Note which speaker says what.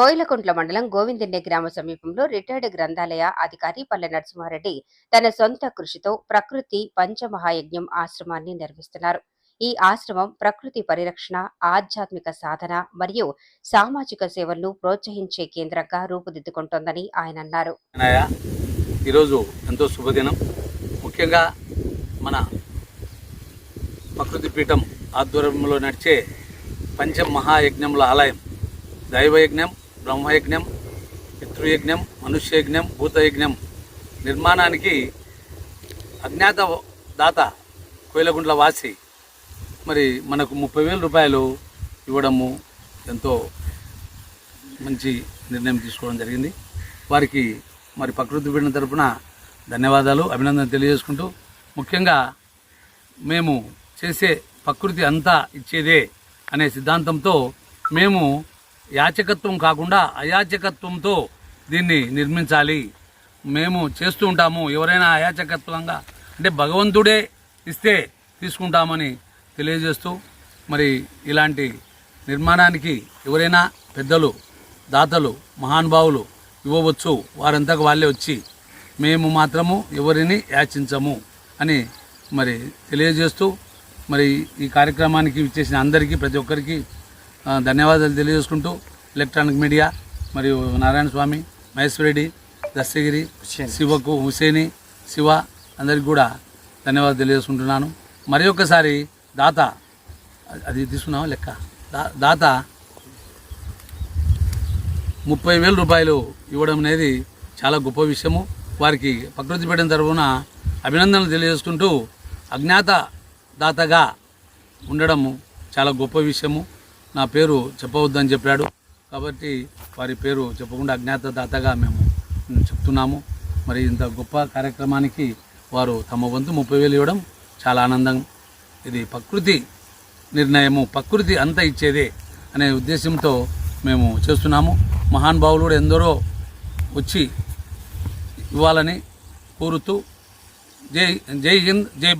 Speaker 1: కోయిలకుంట్ల మండలం గోవిందెన్నె గ్రామ సమీపంలో రిటైర్డ్ గ్రంథాలయ అధికారి పల్లె నరసింహారెడ్డి తన సొంత కృషితో ప్రకృతి పంచమహాయజ్ఞం ఆశ్రమాన్ని నిర్మిస్తున్నారు ఈ ఆశ్రమం ప్రకృతి పరిరక్షణ ఆధ్యాత్మిక సాధన మరియు సామాజిక సేవలను ప్రోత్సహించే కేంద్రంగా రూపుదిద్దుకుంటోందని ఆయన అన్నారు.
Speaker 2: ఈరోజు ఎంతో శుభదినం. ముఖ్యంగా మన ప్రకృతి పీఠం ఆధ్వర్యంలో నడిచే పంచ మహాయజ్ఞముల ఆలయం దైవయజ్ఞం బ్రహ్మయజ్ఞం పితృయజ్ఞం మనుష్యయజ్ఞం భూతయజ్ఞం నిర్మాణానికి అజ్ఞాత దాత కోయిలగుంట్ల వాసి. మరి మనకు ముప్పై వేల రూపాయలు ఇవ్వడము ఎంతో మంచి నిర్ణయం తీసుకోవడం జరిగింది. వారికి మరి ప్రకృతి పీడిన తరపున ధన్యవాదాలు అభినందన తెలియజేసుకుంటూ ముఖ్యంగా మేము చేసే ప్రకృతి అంతా ఇచ్చేదే అనే సిద్ధాంతంతో మేము యాచకత్వం కాకుండా అయాచకత్వంతో దీన్ని నిర్మించాలి. మేము చేస్తూ ఉంటాము. ఎవరైనా అయాచకత్వంగా అంటే భగవంతుడే ఇస్తే తీసుకుంటామని తెలియజేస్తూ మరి ఇలాంటి నిర్మాణానికి ఎవరైనా పెద్దలు దాతలు మహానుభావులు ఇవ్వవచ్చు. వారంతకు వాళ్ళే వచ్చి మేము మాత్రము ఎవరిని యాచించము అని మరి తెలియజేస్తూ మరి ఈ కార్యక్రమానికి ఇచ్చేసిన అందరికీ ప్రతి ఒక్కరికి ధన్యవాదాలు తెలియజేసుకుంటూ ఎలక్ట్రానిక్ మీడియా మరియు నారాయణ స్వామి మహేశ్వర రెడ్డి దస్తగిరి శివకు హుసేని శివ అందరికి కూడా ధన్యవాదాలు తెలియజేసుకుంటున్నాను. మరి ఒక్కసారి దాత అది తీసుకున్నావా లెక్క? దా- దాత ముప్పై వేల రూపాయలు ఇవ్వడం అనేది చాలా గొప్ప విషయము. వారికి ప్రకృతి పీఠం తరఫున అభినందనలు తెలియజేసుకుంటూ అజ్ఞాత దాతగా ఉండడము చాలా గొప్ప విషయము. నా పేరు చెప్పవద్దని చెప్పాడు. కాబట్టి వారి పేరు చెప్పకుండా అజ్ఞాత దాతగా మేము చెప్తున్నాము. మరి ఇంత గొప్ప కార్యక్రమానికి వారు తమ వంతు ముప్పై వేలు ఇవ్వడం చాలా ఆనందం. ఇది ప్రకృతి నిర్ణయము ప్రకృతి అంతా ఇచ్చేదే అనే ఉద్దేశంతో మేము చేస్తున్నాము. మహానుభావులు కూడా ఎందరో వచ్చి ఇవ్వాలని కోరుతూ జై జై హింద్ జై